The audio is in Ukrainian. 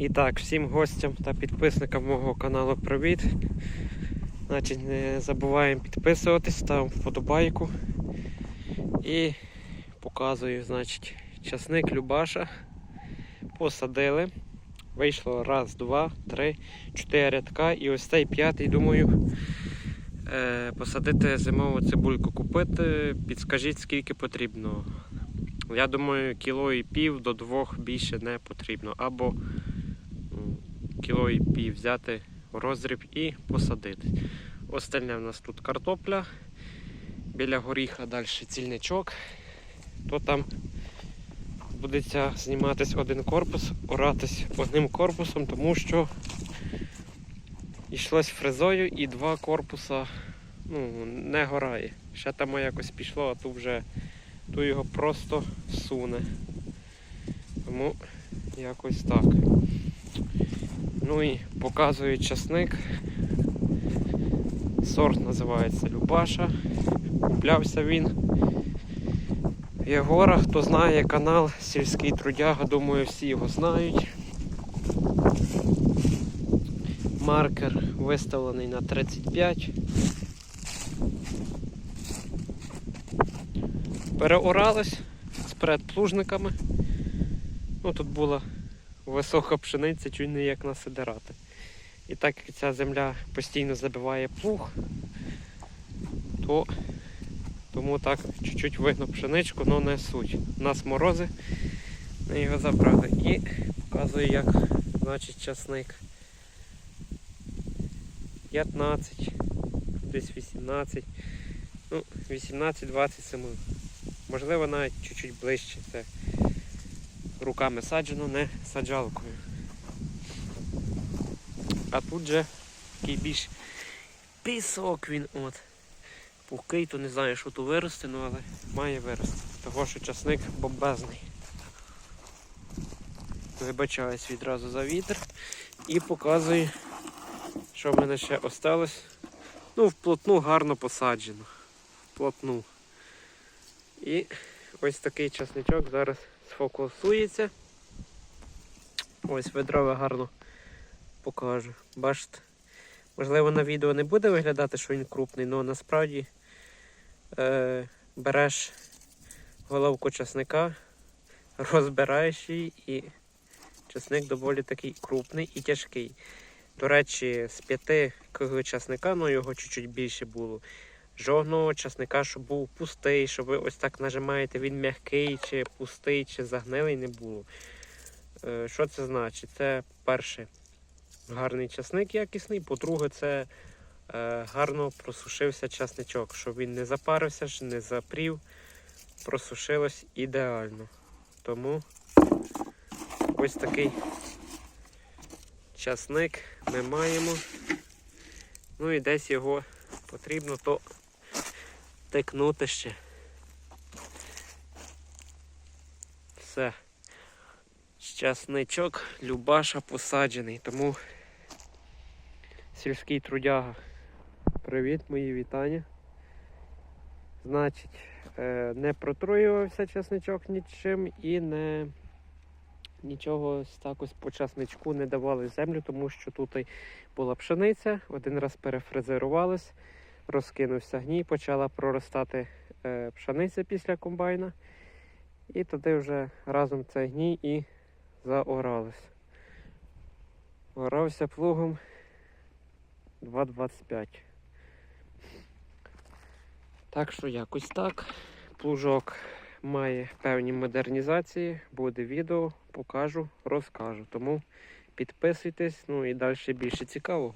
І так, всім гостям та підписникам мого каналу привіт. Значить, не забуваємо підписуватись, ставимо вподобайку. І показую, значить, часник Любаша. Посадили. Вийшло раз, два, три, чотири рядка. І ось цей п'ятий, думаю, е, посадити зимову цибульку купити. Підскажіть, скільки потрібно. Я думаю, кіло і пів до двох більше не потрібно. Або кіло і пів взяти в розріб і посадити. Остальне в нас тут картопля. Біля горіха далі цільничок. То там буде зніматись один корпус, оратись одним корпусом, тому що йшлось фрезою і два корпуса ну, не горає. Ще там якось пішло, а тут вже то його просто суне. Тому якось так. Ну і показую часник. Сорт називається Любаша. Куплявся він. Єгора, хто знає канал Сільський Трудяга, думаю, всі його знають. Маркер виставлений на 35. Переоралось з предплужниками. Ну, тут була висока пшениця, чуть не як на сидирати. І так як ця земля постійно забиває плуг, то тому так чуть-чуть видно пшеничку, але не суть. У нас морози, ми його забрали. І показую, як значить часник. 15, десь 18, ну, 18-20 симон. Можливо, навіть чуть-чуть ближче. Це руками саджено, не саджалкою. А тут же такий більш пісок він от. Пухкий, то не знаю, що тут виросте, ну, але має вирости. Того, що часник бомбезний. Вибачаюсь відразу за вітер і показую, що в мене ще осталось. Ну, вплотну гарно посаджено. Вплотну. І ось такий часничок зараз сфокусується. Ось ведрове гарно покажу. Бачите? Можливо, на відео не буде виглядати, що він крупний, але насправді е, береш головку часника, розбираєш її і часник доволі такий крупний і тяжкий. До речі, з 5 кг часника, ну його чуть-чуть більше було. Жодного часника, щоб був пустий, щоб ви ось так нажимаєте, він м'який, чи пустий, чи загнилий не було. Е, Що це значить? Це перше гарний часник якісний, по-друге, це е, гарно просушився часничок, щоб він не запарився, не запрів, просушилось ідеально. Тому ось такий часник ми маємо. Ну і десь його потрібно то тикнути ще. Все. Часничок Любаша посаджений, тому сільський трудяга. Привіт, мої вітання. Значить, е, не протруювався часничок нічим і не нічого так ось по часничку не давали землю, тому що тут була пшениця, один раз перефрезерувалась, розкинувся гній, почала проростати е, пшениця після комбайна. І туди вже разом цей гній і заорались. Орався плугом 2,25. Так що якось так. Плужок має певні модернізації, буде відео, покажу, розкажу. Тому підписуйтесь, ну і далі більше цікавого.